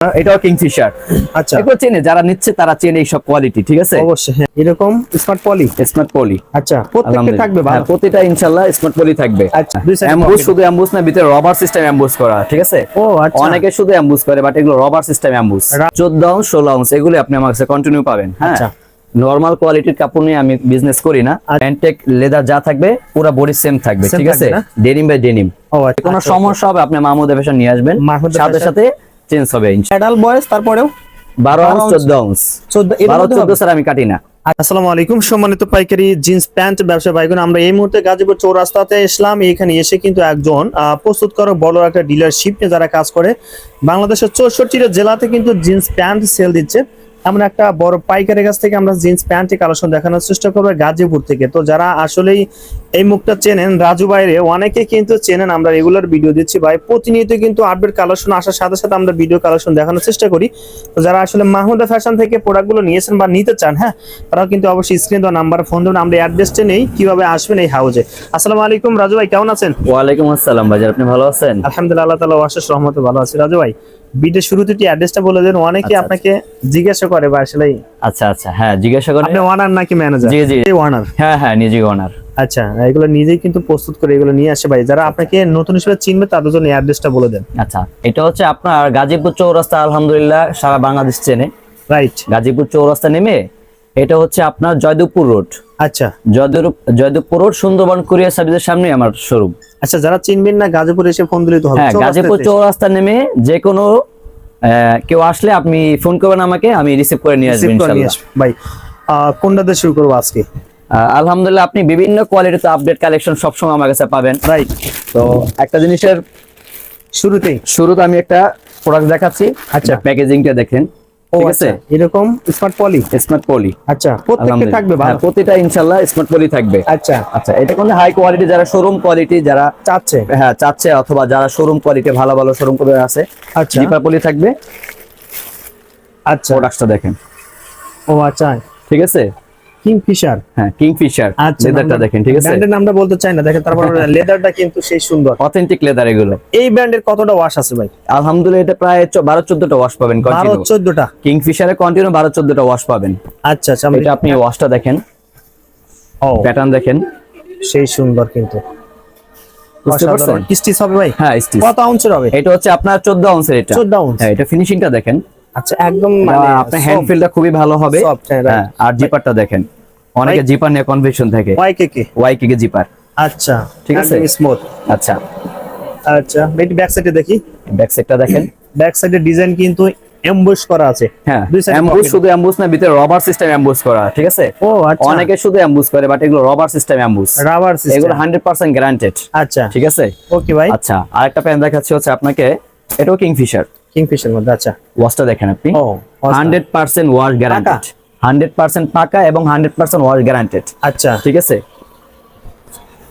এটাও কিংফিশার। আচ্ছা। এগুলো চেনে যারা নিচ্ছে তারা চেনে এইসব কোয়ালিটি ঠিক আছে? অবশ্যই হ্যাঁ এরকম স্মার্ট পলি স্মার্ট পলি আচ্ছা প্রত্যেকটা থাকবে ভালো? প্রতিটা ইনশাল্লাহ স্মার্ট পলি থাকবে। আচ্ছা pocket। শুধু অ্যাম্বুস না ভিতরে রবার সিস্টেম অ্যাম্বুস করা ঠিক আছে? ও আচ্ছা। অনেকে শুধু অ্যাম্বুস করে বাট এগুলো রবার সিস্টেম অ্যাম্বুস রা- 14 আউন্স 16 আউন্স এগুলো আপনি আমার কাছে কন্টিনিউ পাবেন হ্যাঁ? আচ্ছা। নরমাল কোয়ালিটির কাপড় নিয়ে আমি বিজনেস করি না। আচ্ছা। প্যান্টেক লেদার যা থাকবে পুরো বডি সেম থাকবে ঠিক আছে? ডেনিম বাই ডেনিম আচ্ছা। কোনো সমস্যা হবে আপনি মাহমুদা ফ্যাশন নিয়ে আসবেন। সাথে সাথে চেঞ্জ হবে অ্যাডাল বয়স তারপরেও? 12 আউন্স ounce। 14 আউন্স। চোদ্দ এর 12 14 স্যার আমি কাটি না। আসসালামু আলাইকুম সম্মানিত পাইকারি জিন্স প্যান্ট ব্যবসা ভাইগুন আমরা এই মুহূর্তে গাজীপুর চৌরাস্তাতে এসলাম। এখানে এসে কিন্তু একজন আহ, প্রস্তুতকারক বড় একটা ডিলারশিপ নিয়ে যারা কাজ করে বাংলাদেশের চৌষট্টিটা জেলাতে কিন্তু জিন্স প্যান্ট সেল দিচ্ছে। এমন একটা বড় পাইকারের কাছ থেকে আমরা জিন্স প্যান্টের কালেকশন দেখানোর চেষ্টা করব গাজীপুর থেকে। তো যারা আসলেই এই মুখটা চেনেন রাজু বাইরে অনেকে কিন্তু চেনেন আমরা রেগুলার ভিডিও দিচ্ছি। ভাই প্রতিনিয়ত কিন্তু আপডেট কালেকশন আসার সাথে সাথে আমরা ভিডিও কালেকশন দেখানোর চেষ্টা করি। তো যারা আসলে মাহমুদা ফ্যাশন থেকে প্রোডাক্টগুলো নিয়েছেন বা নিতে চান হ্যাঁ তারাও কিন্তু অবশ্যই স্ক্রিন দেওয়া নাম্বার ফোন দেবেন। আমরা অ্যাড্রেসটা নেই কীভাবে আসবেন এই হাউজে আসসালামু আলাইকুম রাজু ভাই কেমন আছেন? ওয়ালাইকুম আসসালাম ভাই আপনি ভালো আছেন? আলহামদুলিল্লাহ আল্লাহ তালা অশেষ রহমতে ভালো আছি। রাজু ভাই? ভিডিও শুরুতে অ্যাড্রেসটা বলে দেন অনেকে আচ্ছা, আপনাকে জিজ্ঞাসা করে বা আসলে আচ্ছা আচ্ছা। হ্যাঁ জিজ্ঞাসা করে আপনি ওয়ানার নাকি ম্যানেজার জি, জি। ওয়ানার হ্যাঁ হ্যাঁ আচ্ছা এগুলো নিজেই কিন্তু প্রস্তুত করে এগুলো নিয়ে আসে ভাই। যারা আপনাকে নতুন হিসেবে চিনবে তাদের জন্য অ্যাড্রেসটা বলে দেন। আচ্ছা এটা হচ্ছে আপনার গাজীপুর চৌরাস্তা আলহামদুলিল্লাহ সারা বাংলাদেশ চেনে। রাইট গাজীপুর চৌরাস্তা নেমে এটা হচ্ছে আপনার জয়দেবপুর রোড। আচ্ছা। জয়দেব জয়দেবপুর রোড সুন্দরবন কুরিয়ার সার্ভিসের সামনে আমার শোরুম। আচ্ছা যারা চিনবেন না গাজীপুর এসে ফোন দিলে তো হবে। হ্যাঁ গাজীপুর। চৌরাস্তা নেমে যে কোনো কেউ আসলে আপনি ফোন করবেন আমাকে আমি রিসিভ করে নিয়ে আসব আসবে। ভাই কোনটা দিয়ে শুরু করব আজকে? আলহামদুলিল্লাহ আপনি বিভিন্ন কোয়ালিটিতে আপডেট কালেকশন সবসময় আমার কাছে পাবেন। রাইট তো একটা জিনিসের শুরুতেই? শুরুতে আমি একটা প্রোডাক্ট দেখাচ্ছি। আচ্ছা। প্যাকেজিংটা দেখেন। ঠিক আচ্ছা আছে? এরকম স্মার্ট পলি স্মার্ট পলি আচ্ছা প্রত্যেকটা থাকবে ভালো? প্রতিটা ইনশাল্লাহ স্মার্ট পলি থাকবে। আচ্ছা। আচ্ছা এটা কোনো হাই কোয়ালিটি যারা শোরুম কোয়ালিটি যারা চাচ্ছে? হ্যাঁ চাচ্ছে অথবা যারা শোরুম কোয়ালিটি ভালো ভালো শোরুম করে আছে আচ্ছা। জিপার পলি থাকবে। আচ্ছা। প্রোডাক্টটা দেখেন। ও আচ্ছা। ঠিক আছে? কিংফিশার। হ্যাঁ কিংফিশার। আচ্ছা লেদারটা দেখেন ঠিক আছে? ব্র্যান্ডের নামটা বলতে চাই না দেখেন তারপর লেদারটা কিন্তু সেই সুন্দর। অথেন্টিক লেদার এগুলো। এই ব্র্যান্ডের কতটা ওয়াশ আছে ভাই? আলহামদুলিল্লাহ এটা প্রায় চ- বারো চোদ্দটা ওয়াশ পাবেন কন্টিনিউ চোদ্দটা? কিংফিশারে কন্টিনিউ বারো চোদ্দটা ওয়াশ পাবেন। আচ্ছা আচ্ছা এটা আপনি ওয়াশটা দেখেন। ও। প্যাটার্ন দেখেন। সেই সুন্দর কিন্তু। বুঝতে অসাধারণ। পারছেন? কি স্টিচ হবে ভাই? হ্যাঁ কত আউন্সের হবে? এটা হচ্ছে আপনার চোদ্দ আউন্সের এটা। 14 আউন্স। হ্যাঁ এটা ফিনিশিংটা দেখেন। আচ্ছা একদম মানে আপনার খুবই ভালো হবে। হ্যাঁ. হ্যাঁ আর জিপারটা দেখেন। অনেকে জিপার নিয়ে কনফিউশন থাকে। কে কে জিপার। আচ্ছা ঠিক আছে। স্মুথ আচ্ছা। আচ্ছা এটি ব্যাক সাইডে দেখি। ব্যাক সাইডটা দেখেন। ব্যাক সাইডে ডিজাইন কিন্তু এমবুশ করা আছে। হ্যাঁ অ্যাম্বুস শুধু অ্যাম্বুস না ভিতরে রবার সিস্টেম অ্যাম্বুস করা ঠিক আছে? ও আচ্ছা। অনেকে শুধু অ্যাম্বুস করে বাট এগুলো রবার সিস্টেম অ্যাম্বুস রাবার এগুলো সিস্টেম হান্ড্রেড পার্সেন্ট গ্যারান্টেড আচ্ছা। ঠিক আছে? ওকে ভাই আচ্ছা আরেকটা প্যান দেখাচ্ছি হচ্ছে আপনাকে। এটাও কিংফিশার কিংফিশার মধ্যে আচ্ছা। ওয়াশটা দেখেন আপনি। ও awesome। Hundred percent wash guaranteed. Hundred percent পাকা এবং হান্ড্রেড পার্সেন্ট ওয়াশ গ্যারান্টেড। আচ্ছা। ঠিক আছে?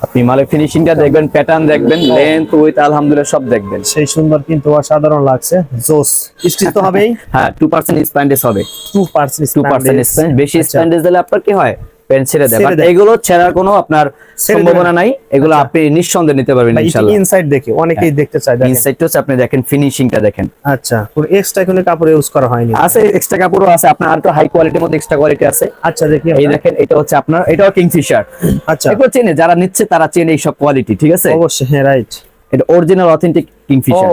আপনি মালের ফিনিশিংটা দেখবেন প্যাটার্ন দেখবেন লেন্থ উইথ আলহামদুলিল্লাহ সব দেখবেন। সেই সুন্দর কিন্তু অসাধারণ লাগছে জোস। স্টিচ তো হবেই। হ্যাঁ টু পার্সেন্ট স্প্যান্ডেস হবে। টু পার্সেন্ট টু পার্সেন্ট বেশি স্প্যান্ডেস দিলে আপনার কি হয়? পেন ছেড়ে দেয়। বাট এগুলো ছেড়ার কোনো আপনার সম্ভাবনা নাই। এগুলো আপনি নিঃসন্দেহে নিতে পারবেন ইনশাআল্লাহ ইনসাইড দেখে অনেকেই দেখতে চায় দেখেন। ইনসাইড হচ্ছে আপনি দেখেন ফিনিশিংটা দেখেন। আচ্ছা পুরো এক্সট্রা কোনো কাপড় ইউজ করা হয়নি। আছে এক্সট্রা কাপড়ও আছে। আপনার আর তো হাই কোয়ালিটির মধ্যে এক্সট্রা কোয়ালিটি আছে। আচ্ছা দেখি এই দেখেন এটা হচ্ছে আপনার এটাও কিংফিশার আচ্ছা। এগুলো চেনে যারা নিচ্ছে তারা চেনে এইসব কোয়ালিটি ঠিক আছে? অবশ্যই হ্যাঁ রাইট এটা অরিজিনাল অথেন্টিক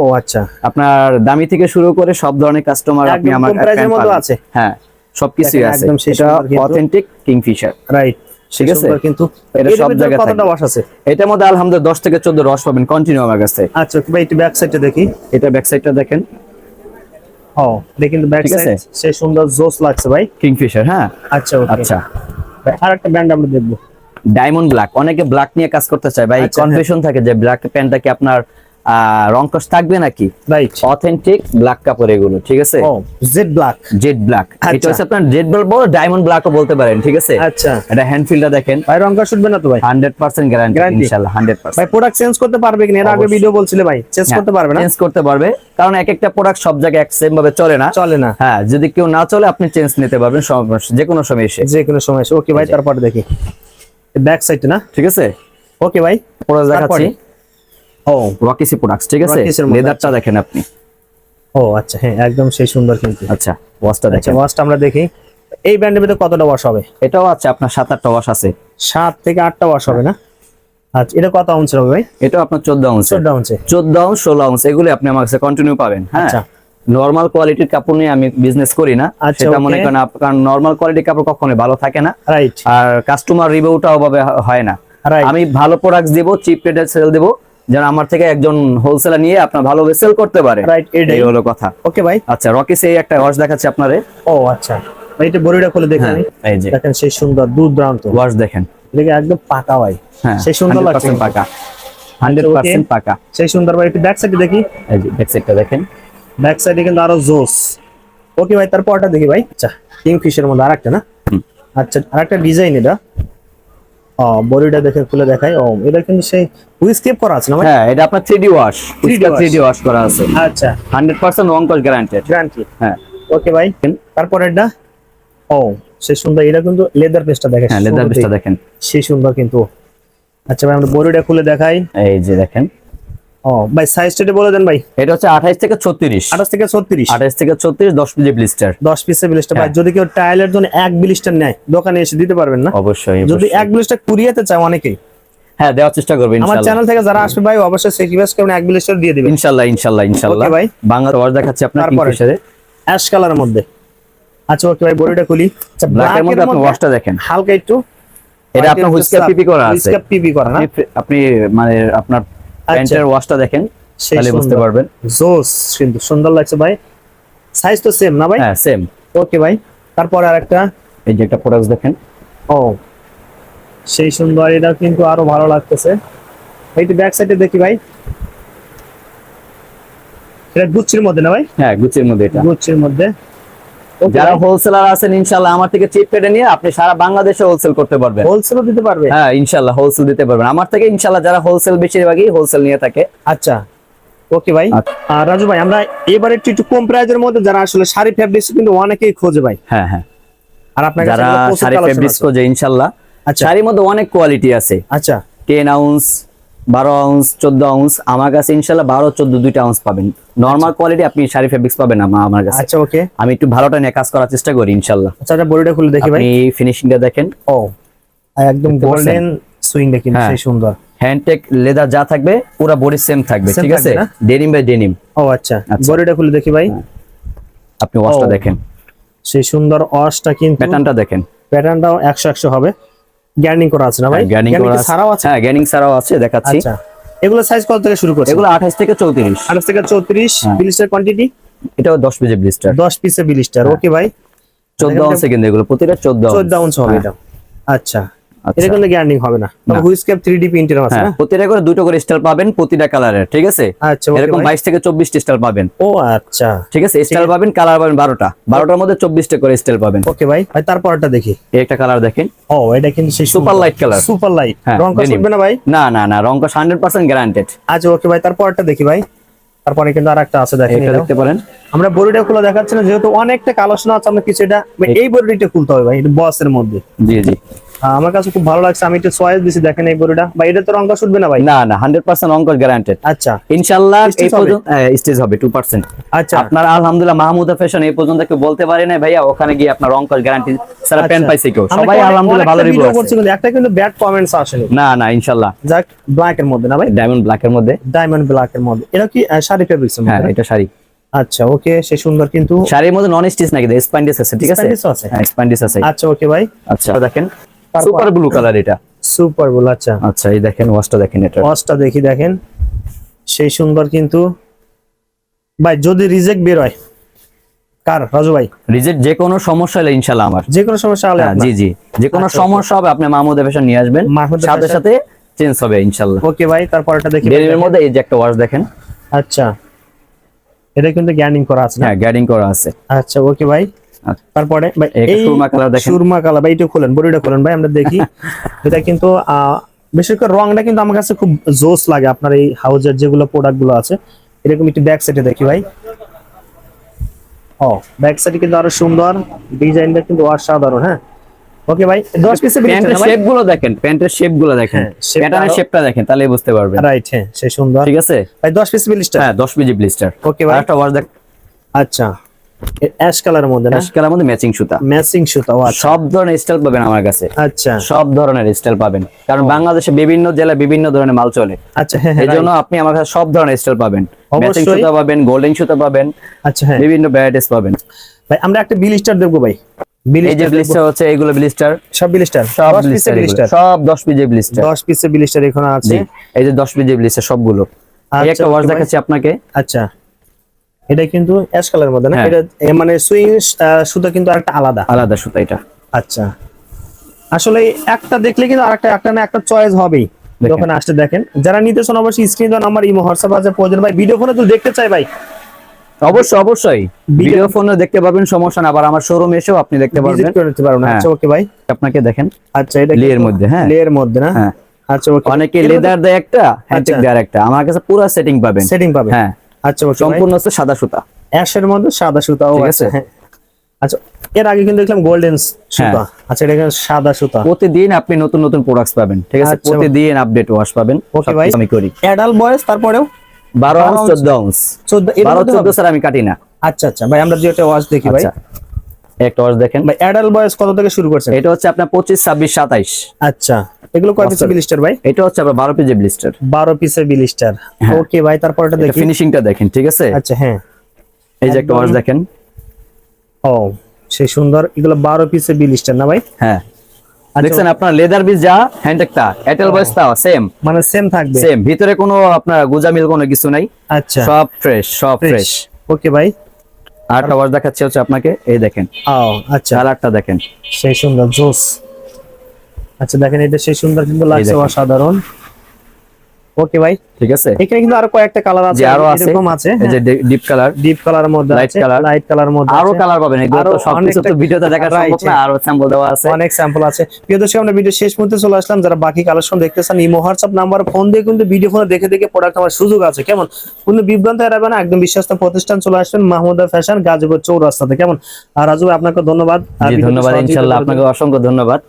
ও আচ্ছা। আপনার দামি থেকে শুরু করে সব ধরনের কাস্টমার আপনি আমার। আছে। হ্যাঁ। সবকিছুই আছে। এটা। অথেন্টিক কিংফিশার রাইট ঠিক আছে? কিন্তু এটা সব জায়গায় কতটা। ওয়াশ আছে? এটার মধ্যে আলহামদুলিল্লাহ দশ থেকে চোদ্দ রস পাবেন কন্টিনিউ আমার কাছে। আচ্ছা ভাই একটু ব্যাক সাইডটা দেখি। এটা ব্যাক সাইডটা দেখেন। ও দেখেন ব্যাক ঠিক সাইড সে সুন্দর জোস লাগছে ভাই। কিংফিশার হ্যাঁ? আচ্ছা ওকে আচ্ছা। আর একটা ব্র্যান্ড আমরা দেখব। ডায়মন্ড ব্ল্যাক অনেকে ব্ল্যাক নিয়ে কাজ করতে চায় ভাই। আচ্ছা, কনফিউশন থাকে যে ব্ল্যাক প্যান্টটা কি আপনার আহ, রং কস থাকবে নাকি? রাইট অথেন্টিক ব্ল্যাক কাপড় এগুলো ঠিক আছে? জেড ব্ল্যাক জেড ব্ল্যাক এটা আচ্ছা। হচ্ছে আপনার জেড বলব ডায়মন্ড ব্ল্যাকও বলতে পারেন ঠিক আছে? আচ্ছা। এটা হ্যান্ড ফিলটা দেখেন। ভাই রংটা শুটবে না তো ভাই? Hundred percent guarantee Guarantee? ইনশাল্লাহ হান্ড্রেড পার্সেন্ট ভাই প্রোডাক্ট চেঞ্জ করতে পারবে কিনা? এর আগে ভিডিও বলছিলে ভাই চেঞ্জ হ্যাঁ, করতে পারবে না? চেঞ্জ করতে পারবে। কারণ এক একটা প্রোডাক্ট সব জায়গায় এক সেম ভাবে চলে না। চলে না। হ্যাঁ যদি কেউ না চলে আপনি চেঞ্জ নিতে পারবেন যে কোনো সময় এসে। যে কোনো সময় এসে। ওকে ভাই তারপরে দেখি। ব্যাক সাইড না? ঠিক আছে? ওকে ভাই প্রোডাক্ট দেখাচ্ছি। ও রকিসি প্রোডাক্টস ঠিক আছে? লেদারটা দেখেন আপনি। ও আচ্ছা হ্যাঁ একদম সেই সুন্দর কিন্তু। আচ্ছা ওয়াশটা আচ্ছা দেখেন। ওয়াশটা আমরা দেখি। এই ব্যান্ডের ভিতরে কতটা ওয়াশ হবে? এটাও আছে আপনার সাত আটটা ওয়াশ আছে। সাত থেকে আটটা ওয়াশ হবে না? আচ্ছা এটা কত আউন্সের হবে ভাই? এটাও আপনার চোদ্দ আউন্স চোদ্দ আউন্সে চোদ্দ আউন্স ষোলো আউন্স এগুলি আপনি আমার কাছে কন্টিনিউ পাবেন হ্যাঁ? আচ্ছা। নর্মাল কোয়ালিটির কাপড় নিয়ে আমি বিজনেস করি না। আচ্ছা, সেটা মনে. করেন কারণ নর্মাল কোয়ালিটির কাপড় কখনোই ভালো থাকে না। রাইট আর কাস্টমার রিভিউটা ওভাবে হয় না. আমি ভালো প্রোডাক্ট দেবো চিপ রেটে সেল দেবো যেন আমার থেকে একজন হোলসেলার নিয়ে আপনার ভালোভাবে সেল করতে পারে। Right, এটাই। এই হলো কথা। ওকে ভাই। আচ্ছা রকিস এই একটা ওয়াশ দেখাচ্ছে আপনারে। ও আচ্ছা। ভাই এটা বড়িটা খুলে দেখেন। হ্যাঁ, এই যে। দেখেন সেই সুন্দর দুর্দান্ত। ওয়াশ দেখেন। দেখে একদম পাকা ভাই। হ্যাঁ সেই সুন্দর লাগছে। 100% পাকা। পাকা। সেই সুন্দর ভাই একটু ব্যাক সাইডে দেখি। এই যে ব্যাক সাইডটা দেখেন। ব্যাক সাইডে কিন্তু আরও জোস ওকে ভাই তারপরটা দেখি ভাই। আচ্ছা কিং ফিশের মধ্যে আরেকটা না? আচ্ছা আরেকটা ডিজাইন এটা। বডিটা দেখে খুলে দেখাই। ও এটা কিন্তু সেই হুইস্কেপ করা আছে না হ্যাঁ এটা আপনার 3D wash 3D wash। 3D wash করা আছে। আচ্ছা। 100% রং কস্ট গ্যারান্টেড গ্যারান্টি হ্যাঁ। ওকে ভাই। তারপর এটা ও সেই সুন্দর এটা কিন্তু লেদার পেস্টটা দেখেন। হ্যাঁ লেদার পেস্টটা দেখেন। সেই সুন্দর কিন্তু। আচ্ছা ভাই আমরা বডিটা খুলে দেখাই। এই যে দেখেন। ও ভাই সাইজটা বলে দেন ভাই। এটা হচ্ছে 28 থেকে 36 আঠাশ থেকে ছত্রিশ? 28 থেকে 36 10 পিজি ব্লিস্টার। দশ পিসের বিলিশটা ভাই হ্যাঁ। যদি কেউ টাইলের জন্য এক বিলিশটা নেয় দোকানে এসে দিতে পারবেন না? অবশ্যই যদি এক বিলিশটা কুরিয়াতে চায় অনেকেই। হ্যাঁ দেওয়ার চেষ্টা করবে আমার চ্যানেল থেকে যারা আসবে ভাই অবশ্যই সেক্রিফাইস করবেন এক বিলিশটা দিয়ে দিবেন। ইনশাআল্লাহ ইনশাআল্লাহ ইনশাআল্লাহ ভাই। বাংলা দেখাচ্ছি আপনার? কিংফিশারে অ্যাশ কালারের মধ্যে। আচ্ছা ওকে ভাই বডিটা খুলি। আচ্ছা ব্ল্যাক এর মধ্যে আপনি ওয়াশটা দেখেন। হালকা একটু এটা আপনার হুইস্কার পিপি করা আছে। হুইস্কার পিপি করা না? আপনি আপনি মানে আপনার প্যান্টের ওয়াশটা দেখেন তাহলে বুঝতে পারবেন। জোস কিন্তু সুন্দর লাগছে ভাই। সাইজ তো সেম না ভাই? হ্যাঁ সেম ওকে ভাই তারপরে আরেকটা। এই যে একটা প্রোডাক্ট দেখেন। ও সেই সুন্দর এটা কিন্তু আরও ভালো লাগতেছে। এইটি ব্যাক সাইডে দেখি ভাই। এটা গুচ্ছির মধ্যে না ভাই? হ্যাঁ গুচির মধ্যে এটা। গুচ্ছির মধ্যে। যারা হোলসেলার আছেন ইনশাআল্লাহ আমার থেকে চিপ পেটে নিয়ে আপনি সারা বাংলাদেশে হোলসেল করতে পারবেন। হোলসেলও দিতে পারবে? হ্যাঁ ইনশাআল্লাহ হোলসেল দিতে পারবেন। আমার থেকে ইনশাআল্লাহ যারা হোলসেল বেশিরভাগই হোলসেল নিয়ে থাকে। আচ্ছা। ওকে ভাই। আচ্ছা। আর রাজু ভাই আমরা এবারে একটু একটু কম প্রাইজের মধ্যে যারা আসলে শাড়ি ফ্যাব্রিক্স কিন্তু অনেকেই খোঁজে ভাই। হ্যাঁ হ্যাঁ। আর আপনার কাছে যারা শাড়ি ফেব্রিক্স খোঁজে ইনশাআল্লাহ। আচ্ছা। শাড়ির মধ্যে অনেক কোয়ালিটি আছে। আচ্ছা। টেন আউন্স বারো আউন্স চোদ্দ আউন্স আমার কাছে ইনশাল্লাহ বারো চোদ্দ দুইটা আউন্স পাবেন। নর্মাল কোয়ালিটি আপনি শাড়ি ফেব্রিক্স পাবেন আমা- আমার কাছে। আচ্ছা ওকে আমি একটু ভালোটা নিয়ে কাজ করার চেষ্টা করি ইনশাল্লাহ। আচ্ছা আচ্ছা বডিটা খুলে দেখি ভাই। আপনি ফিনিশিংটা দেখেন। ও একদম গোল্ডেন কিন্তু হ্যাঁ। সেই সুন্দর। হ্যান্ডটেক লেদার যা থাকবে পুরো বডি সেম থাকবে ঠিক আছে? ডেনিম বাই ডেনিম ও আচ্ছা। আচ্ছা। বডিটা খুলে দেখি ভাই। আপনি ওয়াশটা ও। দেখেন। সেই সুন্দর ওয়াশটা কিন্তু প্যাটার্নটা দেখেন। প্যাটার্নটাও একশো একশো হবে। গ্যার্নিং করা আছে না ভাই? গ্যানিং Gardening করা আছে। ছাড়াও আছে? হ্যাঁ গ্যানিং ছাড়াও আছে দেখাচ্ছি। আচ্ছা। এগুলো সাইজ কত থেকে শুরু করছে এগুলো আঠাশ থেকে চৌত্রিশ। আঠাশ থেকে চৌত্রিশ ব্লিস্টার কোয়ান্টিটি এটাও দশ পিসের ব্লিস্টার দশ পিসে বিলিস্টার ওকে ভাই। চোদ্দ আউন্সে কিন্তু এগুলো প্রতিটা চোদ্দ চোদ্দ আউন্স হবে এটা। আচ্ছা আচ্ছা। এটা কিন্তু গ্যার্নিং হবে না। তবে না। হুইস্কেপ প্রিন্টের আছে না? প্রতিটা করে দুটো করে স্টাইল পাবেন প্রতিটা কালারের ঠিক আছে? আচ্ছা ওকে এরকম ভাই। বাইশ থেকে চব্বিশ স্টাইল পাবেন। ও আচ্ছা। ঠিক আছে স্টাইল পাবেন কালার পাবেন বারোটা। বারোটার মধ্যে চব্বিশটা করে স্টাইল পাবেন। ওকে ভাই ভাই তারপরটা দেখি। এই একটা কালার দেখেন। ও এটা কিন্তু সেই super light colour super light হ্যাঁ, রং কস denim। না ভাই? না না না রং কস হান্ড্রেড পার্সেন্ট গ্যারান্টেড আচ্ছা ওকে ভাই তারপরটা দেখি ভাই। তারপরে কিন্তু আরেকটা আছে দেখেন এটা দেখতে পারেন। আমরা বডিটা খুলে দেখাচ্ছি না যেহেতু অনেকটা কালেকশন আছে আমরা কিছু এটা এই বডিটা খুলতে হবে ভাই এটা বসের মধ্যে। জি জি। আমার কাছে খুব ভালো লাগছে। আমি একটু চয়েস দিছি দেখেন এই বডিটা ভাই এটা তো রং কস উঠবে না ভাই? না না হান্ড্রেড পার্সেন্ট রং কস গ্যারান্টেড আচ্ছা। ইনশাল্লাহ এই পর্যন্ত স্টেজ হবে টু পার্সেন্ট আচ্ছা। আপনার আলহামদুলিল্লাহ মাহমুদা ফ্যাশন এই পর্যন্ত কেউ বলতে পারে না ভাইয়া ওখানে গিয়ে আপনার রং কস গ্যারান্টি সারা আচ্ছা। পাইছে কেউ সবাই আলহামদুলিল্লাহ ভালো রিভিউ করছি কিন্তু একটা কিন্তু ব্যাড কমেন্টস আসেনি। না না ইনশাল্লাহ। যাক ব্ল্যাক এর মধ্যে না ভাই? ডায়মন্ড ব্ল্যাক এর মধ্যে। ডায়মন্ড ব্ল্যাক এর মধ্যে। এটা কি শাড়ি ফেব্রিক্স হ্যাঁ এটা শাড়ি। আচ্ছা ওকে সে সুন্দর কিন্তু শাড়ির মধ্যে নন স্টিচ নাকি স্পাইন্ডিস আছে ঠিক আছে? ও আছে? হ্যাঁ স্পাইন্ডিস আছে। আচ্ছা ওকে ভাই। আচ্ছা। দেখেন? সুপার ব্লু কালার এটা। সুপার ব্লু আচ্ছা। আচ্ছা এই দেখেন ওয়াশটা দেখেন এটা। অসটা দেখি দেখেন। সেই সুন্দর কিন্তু। ভাই যদি রিজেক্ট বের হয় কার? রাজু ভাই? রিজেক্ট যে কোনো সমস্যা হলে ইনশাল্লাহ আমার। যে কোনো সমস্যা হলে হ্যাঁ, জি জি। যে কোনো আচ্ছা, সমস্যা হবে আপনি মাহমুদ ফ্যাশন নিয়ে আসবেন। সাথে? সাথে চেঞ্জ হবে ইনশাল্লাহ ওকে ভাই তারপরটা দেখি ভাই, ডেলির মধ্যে এই যে একটা ওয়াশ দেখেন। আচ্ছা। এটা কিন্তু গ্যানিং করা আছে হ্যাঁ গ্যাডিং করা আছে। আচ্ছা ওকে ভাই। আচ্ছা। তারপরে ভাই এই সুরমা colour দেখেন। সুরমা কালার ভাই একটু খোলেন বডিটা খোলেন ভাই আমরা দেখি। এটা কিন্তু বিশেষ করে রংটা কিন্তু আমার কাছে খুব জোস লাগে আপনার এই হাউজের যেগুলো প্রোডাক্টগুলো আছে। এরকম একটু ব্যাক সাইডে দেখি ভাই। ও ব্যাক সাইডে কিন্তু আরও সুন্দর ডিজাইনটা কিন্তু অসাধারণ হ্যাঁ। ওকে ভাই 10 পিসে প্যান্টের শেপগুলো দেখেন প্যান্টের শেপগুলো দেখেন। হ্যাঁ, প্যাটার্নের শেপটা দেখেন তাহলে বুঝতে পারবেন। রাইট হ্যাঁ সেই সুন্দর। ঠিক আছে? ভাই 10 পিস বিলিস্টার হ্যাঁ 10 পিজি ব্লিস্টার Okay, ভাই। একটা ওয়াশ দেখ আচ্ছা। অ্যাশ কালারের মধ্যে অ্যাশ কালার মধ্যে ম্যাচিং সুতা। ম্যাচিং সুতা আচ্ছা। সব ধরনের স্টাইল পাবেন আমার কাছে। আচ্ছা। সব ধরনের স্টাইল পাবেন। কারণ বাংলাদেশে বিভিন্ন জেলায় বিভিন্ন ধরনের মাল চলে। আচ্ছা হ্যাঁ হ্যাঁ এই জন্য আপনি আমার কাছে সব ধরনের স্টাইল পাবেন। ম্যাচিং সুতা পাবেন গোল্ডেন সুতা পাবেন আচ্ছা বিভিন্ন ভ্যারাইটিস পাবেন। ভাই আমরা একটা বিল স্টার দেখব ভাই। বিল এই যে ব্লিস্টার হচ্ছে ব্লিস্টার সব সব 10 পিসের বিল ব্লিস্টার স্টার সব 10 পিজে ব্লিস্টার 10 পিসের বিল স্টার এখানে আছে। এই যে 10 পিজে ব্লিস্টার সবগুলো। এই একটা ওয়াশ দেখাচ্ছি আপনাকে। আচ্ছা। এটা কিন্তু অ্যাশ কালারের মধ্যে না? হ্যাঁ। এটা মানে সুইং সুতা কিন্তু আরেকটা আলাদা। আলাদা সুতা এটা। আচ্ছা। আসলে একটা দেখলে কিন্তু আরেকটা একটা না একটা চয়েস হবেই। যখন আসতে দেখেন। যারা নিতে চান অবশ্যই স্ক্রিন দেওয়া নাম্বার ইমো হোয়াটসঅ্যাপ আছে প্রয়োজন ভাই। ভিডিও ফোনে তো দেখতে চাই ভাই। অবশ্যই অবশ্যই। ভিডিও ফোনে দেখতে পাবেন সমস্যা না আবার আমার শোরুমে এসেও আপনি দেখতে ভিজিট পারবেন। করে নিতে পারব না। হ্যাঁ। আচ্ছা ওকে ভাই। আপনাকে দেখেন। আচ্ছা এটা লেয়ের মধ্যে, হ্যাঁ। লেয়ের মধ্যে না? হ্যাঁ। আচ্ছা ওকে অনেকে লেদার দেয় একটা হ্যান্ডটেক আচ্ছা। দেয় একটা আমার কাছে পুরো সেটিং পাবেন। সেটিং পাবে হ্যাঁ। আচ্ছা সম্পূর্ণ হচ্ছে সাদা সুতা। অ্যাশের মধ্যে সাদা সুতা ও আছে? হ্যাঁ। আচ্ছা এর আগে কিন্তু দেখলাম গোল্ডেন সুতা। আচ্ছা এটা সাদা সুতা। প্রতিদিন আপনি নতুন নতুন প্রোডাক্টস পাবেন ঠিক আছে? আচ্ছা। প্রতিদিন আপডেট ওয়াশ পাবেন ওকে ভাই। আমি করি। অ্যাডাল্ট বয়স তারপরেও? বারো বারো আউন্স ounce। চোদ্দ আউন্স চোদ্দ এর বারো মধ্যে চোদ্দ হবে? স্যার আমি কাটি না। আচ্ছা আচ্ছা ভাই আমরা যেটা ওয়াশ দেখি ভাই। আচ্ছা। একটা ওয়াশ দেখেন। ভাই অ্যাডাল্ট বয়স কত থেকে শুরু করছেন? এটা হচ্ছে আপনার আচ্ছা এগুলো কয় পিসের বিল ভাই? এটা হচ্ছে আপনার বারো পেজে ব্লিস্টার বারো পিসের বিল হ্যাঁ। ওকে ভাই তারপরটা দেখি। ফিনিশিংটা দেখেন ঠিক আছে? আচ্ছা হ্যাঁ। এই যে একটা ওয়াশ দেখেন। ও সেই সুন্দর। এগুলো বারো পিসের বিল না ভাই? হ্যাঁ। আচ্ছা, দেখছেন আপনার লেদার বিজ যা হ্যান্ডটেকটা এয়ারটেল ভয়েস তা সেম মানে সেম থাকবে। সেম ভিতরে কোনো আপনার গুজামিল কোনো কিছু নাই। আচ্ছা। সব ফ্রেশ সব ফ্রেশ ওকে ভাই। আরেকটা ওয়াশ দেখাচ্ছি হচ্ছে আপনাকে এই দেখেন। ও আচ্ছা। কালারটা দেখেন। সেই সুন্দর জোস। আচ্ছা দেখেন এটা সেই সুন্দর কিন্তু লাগছে অসাধারণ। ওকে ভাই। ঠিক আছে। এখানে কিন্তু আরও কয়েকটা কালার আছে আরও আছে এরকম আছে এই যে ডিপ কালার ডিপ কালার মধ্যে আছে color। লাইট কালার মধ্যে আরও কালার পাবেন এগুলো তো সবকিছু তো ভিডিওতে দেখা সম্ভব না আরও স্যাম্পল দেওয়া আছে। অনেক স্যাম্পল আছে। প্রিয় দর্শক আমরা ভিডিও শেষ চলে আসলাম। যারা বাকি কালেকশন দেখতে চান ইমো নাম্বার ফোন দিয়ে কিন্তু ভিডিও ফোনে দেখে দেখে প্রোডাক্ট আমার সুযোগ আছে। কেমন? কোনো বিভ্রান্ত এড়াবে না একদম বিশ্বস্ত প্রতিষ্ঠান চলে আসবেন মাহমুদা ফ্যাশন গাজীপুর চৌরাস্তাতে। কেমন? আর রাজু আপনাকে ধন্যবাদ। ধন্যবাদ জন্য। আপনাকে অসংখ্য ধন্যবাদ।